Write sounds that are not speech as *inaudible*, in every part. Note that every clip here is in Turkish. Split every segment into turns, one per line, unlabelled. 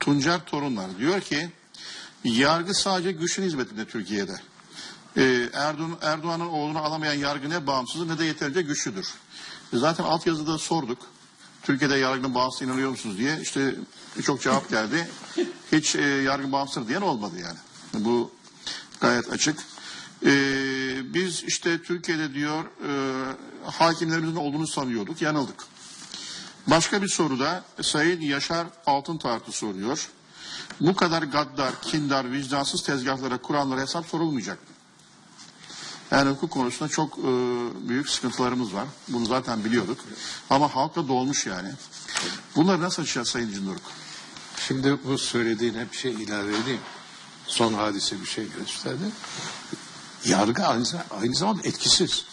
Tuncer Torunlar diyor ki yargı sadece güçün hizmetinde Türkiye'de. Ee, Erdoğan, Erdoğan'ın oğlunu alamayan yargı ne bağımsızdır ne de yeterince güçlüdür. E, Zaten altyazıda sorduk. Türkiye'de yargının bağımsız inanıyor musunuz diye. İşte birçok cevap geldi. Hiç e, yargı bağımsız diyen olmadı yani. Bu gayet açık. Ee, biz işte Türkiye'de diyor e, hakimlerimizin olduğunu sanıyorduk. Yanıldık. Başka bir soruda Sayın Yaşar Altın Tartı soruyor. Bu kadar gaddar, kindar, vicdansız tezgahlara kuranlara hesap sorulmayacak mı? Yani hukuk konusunda çok e, büyük sıkıntılarımız var. Bunu zaten biliyorduk. Ama halkla dolmuş yani. Bunları nasıl açacağız Sayın Cindoruk?
Şimdi bu söylediğine bir şey ilave edeyim. Son hadise bir şey gösterdi. Yargı aynı, aynı zamanda etkisiz.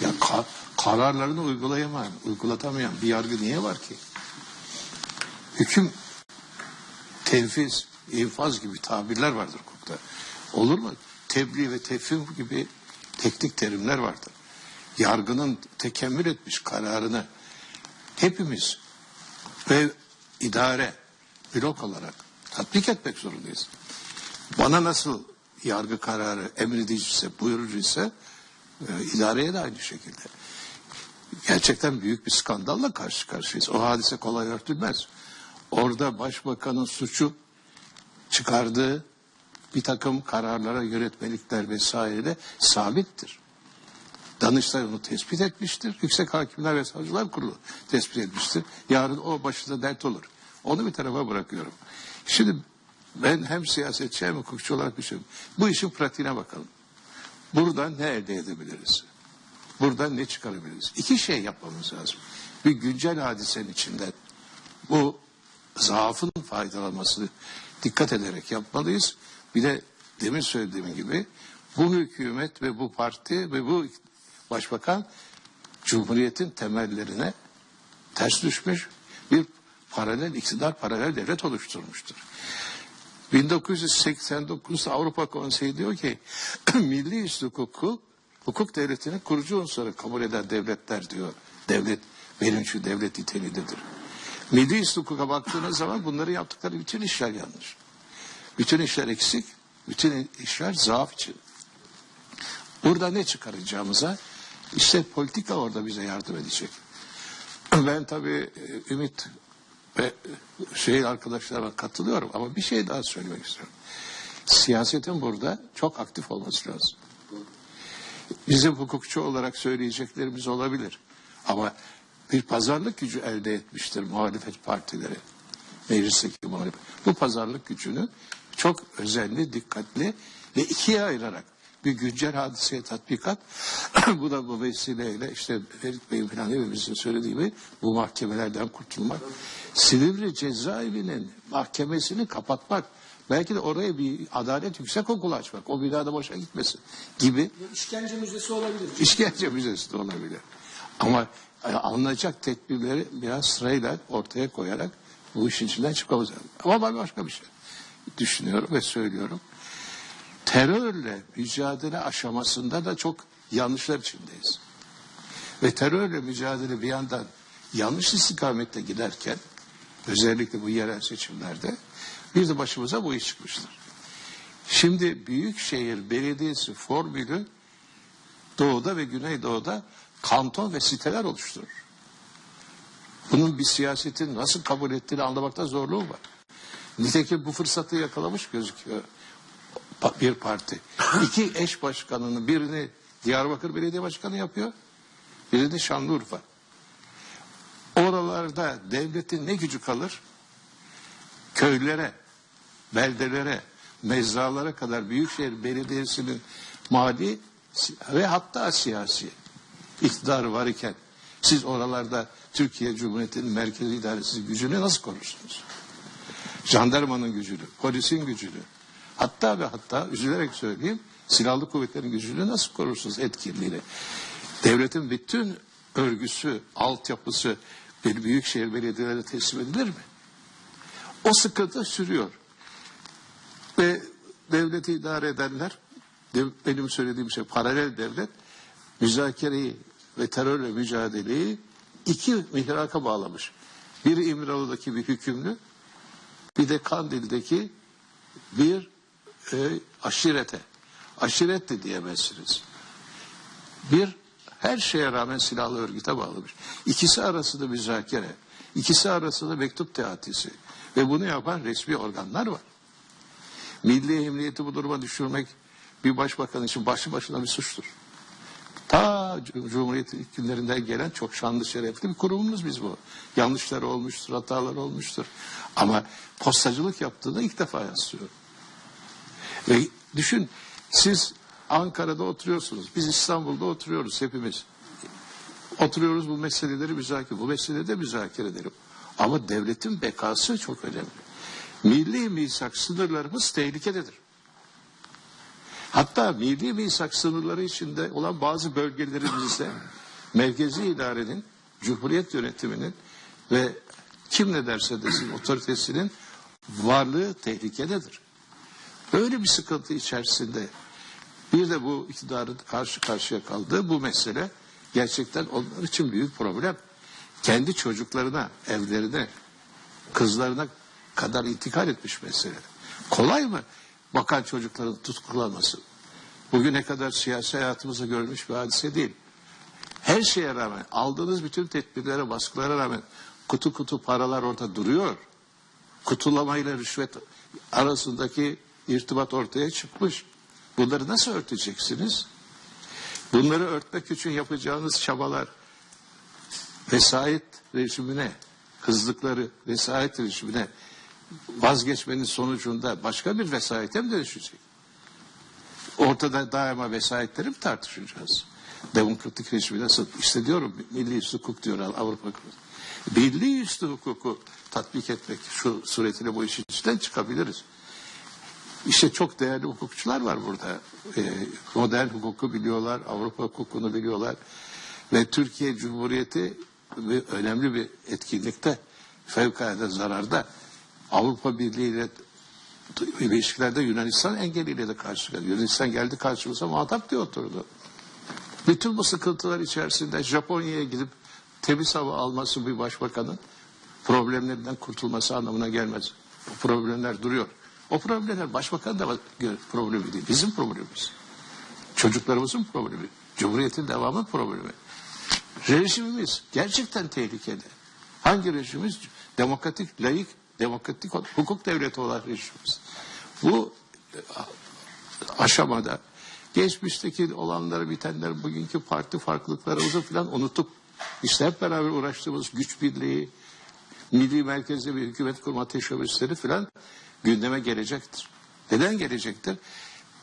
Ya ka- kararlarını uygulayamayan, uygulatamayan bir yargı niye var ki? Hüküm, tenfiz, infaz gibi tabirler vardır hukukta. Olur mu? Tebliğ ve tefhim gibi teknik terimler vardır. Yargının tekemmül etmiş kararını hepimiz ve idare blok olarak tatbik etmek zorundayız. Bana nasıl yargı kararı emrediciyse, buyurucuysa e, idareye de aynı şekilde. Gerçekten büyük bir skandalla karşı karşıyayız. O hadise kolay örtülmez. Orada başbakanın suçu çıkardığı bir takım kararlara, yönetmelikler vesaire sabittir. Danıştay onu tespit etmiştir. Yüksek Hakimler ve Savcılar Kurulu tespit etmiştir. Yarın o başında dert olur. Onu bir tarafa bırakıyorum. Şimdi ben hem siyasetçi hem hukukçu olarak düşünüyorum. Bu işin pratiğine bakalım. Buradan ne elde edebiliriz? Buradan ne çıkarabiliriz? İki şey yapmamız lazım. Bir güncel hadisenin içinden bu zaafın faydalanmasını dikkat ederek yapmalıyız. Bir de demin söylediğim gibi bu hükümet ve bu parti ve bu başbakan Cumhuriyet'in temellerine ters düşmüş bir paralel iktidar, paralel devlet oluşturmuştur. 1989'da Avrupa Konseyi diyor ki *clears throat* milli üst hukuku hukuk devletinin kurucu unsuru kabul eden devletler diyor. Devlet benim şu devlet niteliğidir. Milli hukuka baktığınız zaman bunları yaptıkları bütün işler yanlış. Bütün işler eksik, bütün işler zaaf için. Burada ne çıkaracağımıza işte politika orada bize yardım edecek. *clears throat* Ben tabii e, Ümit ve şey arkadaşlarıma katılıyorum ama bir şey daha söylemek istiyorum. Siyasetin burada çok aktif olması lazım. Bizim hukukçu olarak söyleyeceklerimiz olabilir. Ama bir pazarlık gücü elde etmiştir muhalefet partileri. Meclisteki muhalefet. Bu pazarlık gücünü çok özenli, dikkatli ve ikiye ayırarak bir güncel hadiseye tatbikat. *clears throat* bu da bu vesileyle işte Ferit Bey'in falan hepimizin söylediği gibi bu mahkemelerden kurtulmak. Silivri cezaevinin mahkemesini kapatmak. Belki de oraya bir adalet yüksek okulu açmak. O binada boşa gitmesin gibi
İşkence müzesi olabilir.
işkence müzesi de olabilir. Ama e, alınacak tedbirleri biraz sırayla ortaya koyarak bu işin içinden lazım. Ama ben başka bir şey düşünüyorum ve söylüyorum. Terörle mücadele aşamasında da çok yanlışlar içindeyiz. Ve terörle mücadele bir yandan yanlış istikamette giderken özellikle bu yerel seçimlerde bir de başımıza bu iş çıkmıştır. Şimdi Büyükşehir Belediyesi formülü doğuda ve güneydoğuda kanton ve siteler oluşturur. Bunun bir siyasetin nasıl kabul ettiğini anlamakta zorluğu var. Nitekim bu fırsatı yakalamış gözüküyor bir parti. İki eş başkanını birini Diyarbakır Belediye Başkanı yapıyor, birini Şanlıurfa. Oralarda devletin ne gücü kalır? Köylere, beldelere, mezralara kadar Büyükşehir Belediyesi'nin mali ve hatta siyasi iktidarı var iken siz oralarda Türkiye Cumhuriyeti'nin merkezi idaresi gücünü nasıl korursunuz? Jandarmanın gücünü, polisin gücünü, hatta ve hatta üzülerek söyleyeyim silahlı kuvvetlerin gücünü nasıl korursunuz etkinliğini? Devletin bütün örgüsü, altyapısı bir büyükşehir belediyelerine teslim edilir mi? O sıkıntı sürüyor. Ve devleti idare edenler, benim söylediğim şey paralel devlet, müzakereyi ve terörle mücadeleyi iki mihraka bağlamış. Biri İmralı'daki bir hükümlü, bir de Kandil'deki bir e, aşirete. Aşiret de diyemezsiniz. Bir her şeye rağmen silahlı örgüte bağlamış. İkisi arasında müzakere, ikisi arasında mektup teatisi ve bunu yapan resmi organlar var. Milli emniyeti bu duruma düşürmek bir başbakan için başlı başına bir suçtur. Ta Cumhuriyet ilk günlerinden gelen çok şanlı şerefli bir kurumumuz biz bu. Yanlışları olmuştur, hatalar olmuştur. Ama postacılık yaptığında ilk defa yansıyor. Ve düşün siz Ankara'da oturuyorsunuz. Biz İstanbul'da oturuyoruz hepimiz. Oturuyoruz bu meseleleri müzakere, bu meselede müzakere edelim. Ama devletin bekası çok önemli. Milli misak sınırlarımız tehlikededir. Hatta milli misak sınırları içinde olan bazı bölgelerimizde *laughs* merkezi idarenin, cumhuriyet yönetiminin ve kim ne derse desin *coughs* otoritesinin varlığı tehlikededir. Böyle bir sıkıntı içerisinde bir de bu iktidarın karşı karşıya kaldığı bu mesele gerçekten onlar için büyük problem. Kendi çocuklarına, evlerine, kızlarına kadar intikal etmiş mesele. Kolay mı bakan çocukların tutuklanması? Bugüne kadar siyasi hayatımızda görülmüş bir hadise değil. Her şeye rağmen, aldığınız bütün tedbirlere, baskılara rağmen kutu kutu paralar orada duruyor. Kutulamayla rüşvet arasındaki irtibat ortaya çıkmış. Bunları nasıl örteceksiniz? Bunları örtmek için yapacağınız çabalar vesayet rejimine, kızlıkları vesayet rejimine vazgeçmenin sonucunda başka bir vesayete mi dönüşecek? Ortada daima vesayetleri mi tartışacağız? Demokratik rejimi nasıl? İşte diyorum milli üstü hukuk diyor Avrupa Hukuku. Milli üstü hukuku tatbik etmek şu suretiyle bu işin içinden çıkabiliriz. İşte çok değerli hukukçular var burada. Ee, modern hukuku biliyorlar, Avrupa hukukunu biliyorlar. Ve Türkiye Cumhuriyeti önemli bir etkinlikte, fevkalade zararda. Avrupa Birliği ile ilişkilerde Yunanistan engeliyle de karşı geldi. Yunanistan geldi karşımıza muhatap diye oturdu. Bütün bu sıkıntılar içerisinde Japonya'ya gidip temiz hava alması bir başbakanın problemlerinden kurtulması anlamına gelmez. Bu problemler duruyor. O problemler başbakan da problemi değil. Bizim problemimiz. Çocuklarımızın problemi. Cumhuriyetin devamı problemi. Rejimimiz gerçekten tehlikede. Hangi rejimimiz? Demokratik, layık, demokratik hukuk devleti olan rejimimiz. Bu e, aşamada geçmişteki olanları bitenler bugünkü parti farklılıklarımızı falan unuttuk. İşte hep beraber uğraştığımız güç birliği, milli merkezde bir hükümet kurma teşebbüsleri falan gündeme gelecektir. Neden gelecektir?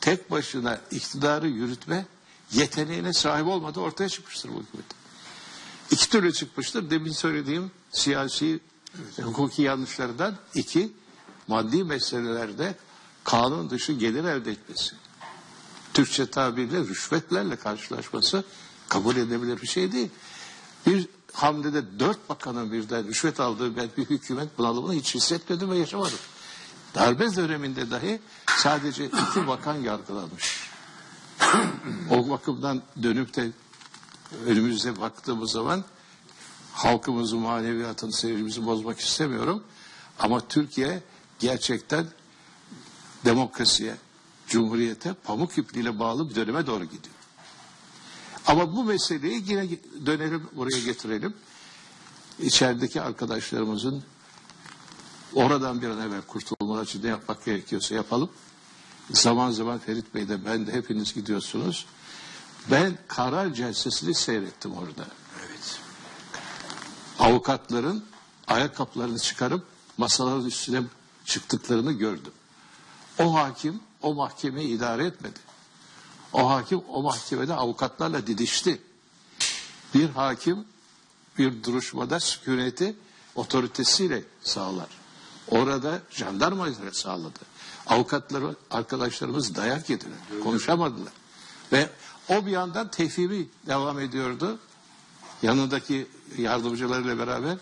Tek başına iktidarı yürütme yeteneğine sahip olmadığı ortaya çıkmıştır bu hükümet. İki türlü çıkmıştır. Demin söylediğim siyasi hukuki yanlışlardan iki maddi meselelerde kanun dışı gelir elde etmesi. Türkçe tabirle rüşvetlerle karşılaşması kabul edilebilir bir şey değil. Bir hamlede dört bakanın birden rüşvet aldığı ben bir hükümet bunalımını hiç hissetmedim ve yaşamadım. Darbe döneminde dahi sadece iki bakan yargılanmış. o bakımdan dönüp de önümüze baktığımız zaman halkımızın maneviyatını, seyircimizi bozmak istemiyorum. Ama Türkiye gerçekten demokrasiye, cumhuriyete pamuk ipliğiyle bağlı bir döneme doğru gidiyor. Ama bu meseleyi yine dönelim buraya getirelim. İçerideki arkadaşlarımızın oradan bir an evvel kurtulmaları için ne yapmak gerekiyorsa yapalım. Zaman zaman Ferit Bey de ben de hepiniz gidiyorsunuz. Ben karar celsesini seyrettim orada. Avukatların ayakkabılarını çıkarıp masaların üstüne çıktıklarını gördüm. O hakim o mahkemeyi idare etmedi. O hakim o mahkemede avukatlarla didişti. Bir hakim bir duruşmada sükuneti otoritesiyle sağlar. Orada jandarma ile sağladı. Avukatları, arkadaşlarımız dayak yediler. Konuşamadılar. Ve o bir yandan tefhimi devam ediyordu. Yanındaki yardımcılarıyla beraber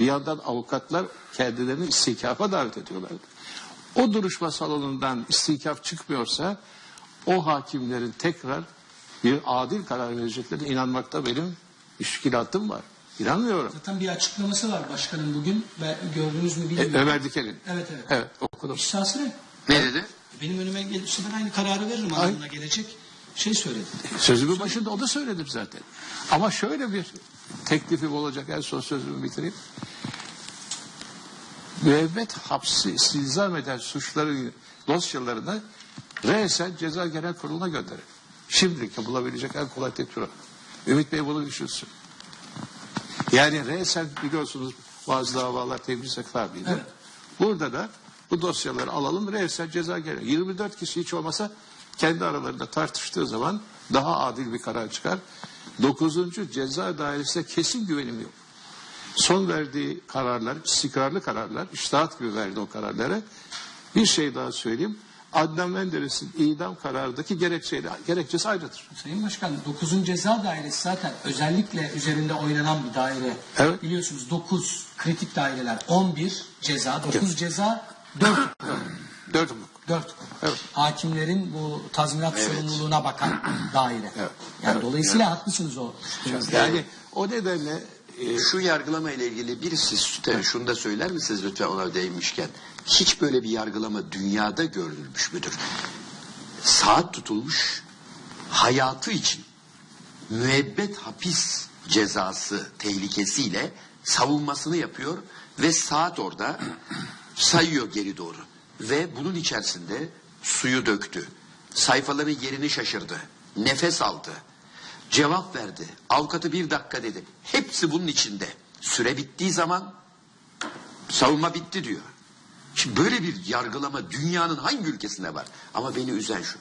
bir yandan avukatlar kendilerini istikafa davet ediyorlardı. O duruşma salonundan istikaf çıkmıyorsa o hakimlerin tekrar bir adil karar vereceklerine inanmakta benim işkilatım var. İnanmıyorum.
Zaten bir açıklaması var başkanın bugün. Ben, gördünüz mü
E,
bilmiyorum.
Ömer Diker'in.
Evet evet.
Evet okudum.
İhsası ne?
Ne dedi?
Benim önüme gelirse ben aynı kararı veririm anlamına gelecek şey söyledi.
Sözümün başında o da söyledim zaten. Ama şöyle bir teklifim olacak. En son sözümü bitireyim. Müebbet hapsi istizam eden suçların dosyalarını resen ceza genel kuruluna gönderin. Şimdilik yapılabilecek en kolay o. Ümit Bey bunu düşünsün. Yani resen biliyorsunuz bazı davalar temiz tabidir.
Evet.
Burada da bu dosyaları alalım resen ceza genel. 24 kişi hiç olmasa kendi aralarında tartıştığı zaman daha adil bir karar çıkar. 9. ceza dairesine kesin güvenim yok. Son verdiği kararlar, istikrarlı kararlar, iştahat gibi verdi o kararları. Bir şey daha söyleyeyim. Adnan Menderes'in idam kararındaki gerekçeyle, gerekçesi ayrıdır.
Sayın Başkan 9. Ceza Dairesi zaten özellikle üzerinde oynanan bir daire.
Evet.
Biliyorsunuz 9 kritik daireler 11 ceza 9 ceza 4
Dört hukuk.
4
Evet.
Hakimlerin bu tazminat sorumluluğuna bakan *clears throat* daire.
Evet.
Yani
Evet.
dolayısıyla haklısınız o.
Yani o nedenle e,
Şu yargılama ile ilgili birisi lütfen şunu da söyler misiniz lütfen ona değinmişken? Hiç böyle bir yargılama dünyada görülmüş müdür? Saat tutulmuş hayatı için müebbet hapis cezası tehlikesiyle savunmasını yapıyor ve saat orada sayıyor geri doğru. Ve bunun içerisinde suyu döktü. Sayfaların yerini şaşırdı. Nefes aldı. Cevap verdi. Avukatı bir dakika dedi. Hepsi bunun içinde. Süre bittiği zaman savunma bitti diyor. Şimdi böyle bir yargılama dünyanın hangi ülkesinde var? Ama beni üzen şu.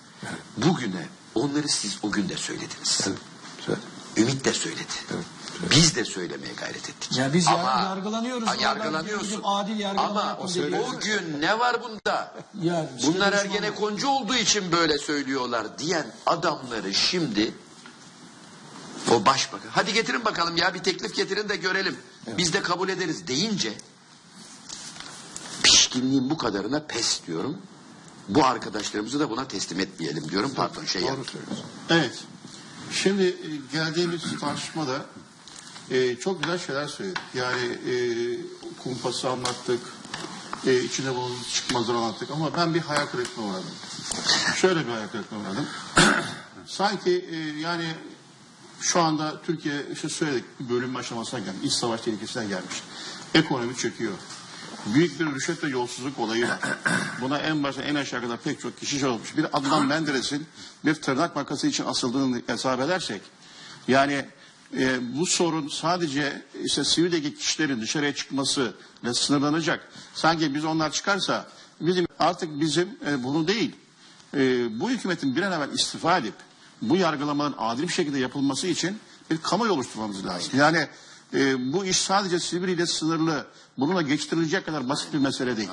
Bugüne onları siz o gün de söylediniz.
Evet, söyle.
Ümit de söyledi.
Evet,
Biz de söylemeye gayret ettik.
Ya biz yar- yargılanıyoruz.
Yargılanıyorsun.
adil
Ama o, o gün ne var bunda?
Ya, şey
Bunlar ergenekoncu olduğu için böyle söylüyorlar diyen adamları şimdi o başbakan. Hadi getirin bakalım ya bir teklif getirin de görelim. Biz de kabul ederiz deyince pişkinliğin bu kadarına pes diyorum. Bu arkadaşlarımızı da buna teslim etmeyelim diyorum. Pardon şey
Doğru
yaptım.
söylüyorsun.
Evet. Şimdi e, geldiğimiz tartışmada e, çok güzel şeyler söyledik. Yani e, kumpası anlattık. E, içinde bulunduğu çıkmazları anlattık. Ama ben bir hayal kırıklığına uğradım. Şöyle bir hayal kırıklığına uğradım. *clears throat* Sanki e, yani şu anda Türkiye işte söyledik bölünme aşamasına gelmiş. İç savaş tehlikesine gelmiş. Ekonomi çöküyor. Büyük bir rüşvet ve yolsuzluk olayı var. Buna en başta en aşağı kadar pek çok kişi şey olmuş. Bir Adnan Menderes'in bir tırnak makası için asıldığını hesap edersek yani e, bu sorun sadece işte sivildeki kişilerin dışarıya çıkması ile sınırlanacak. Sanki biz onlar çıkarsa bizim artık bizim e, bunu değil e, bu hükümetin bir an evvel istifa edip bu yargılamaların adil bir şekilde yapılması için bir kamuoyu oluşturmamız lazım. Yani e, bu iş sadece Silivri ile sınırlı, bununla geçtirilecek kadar basit bir mesele değil.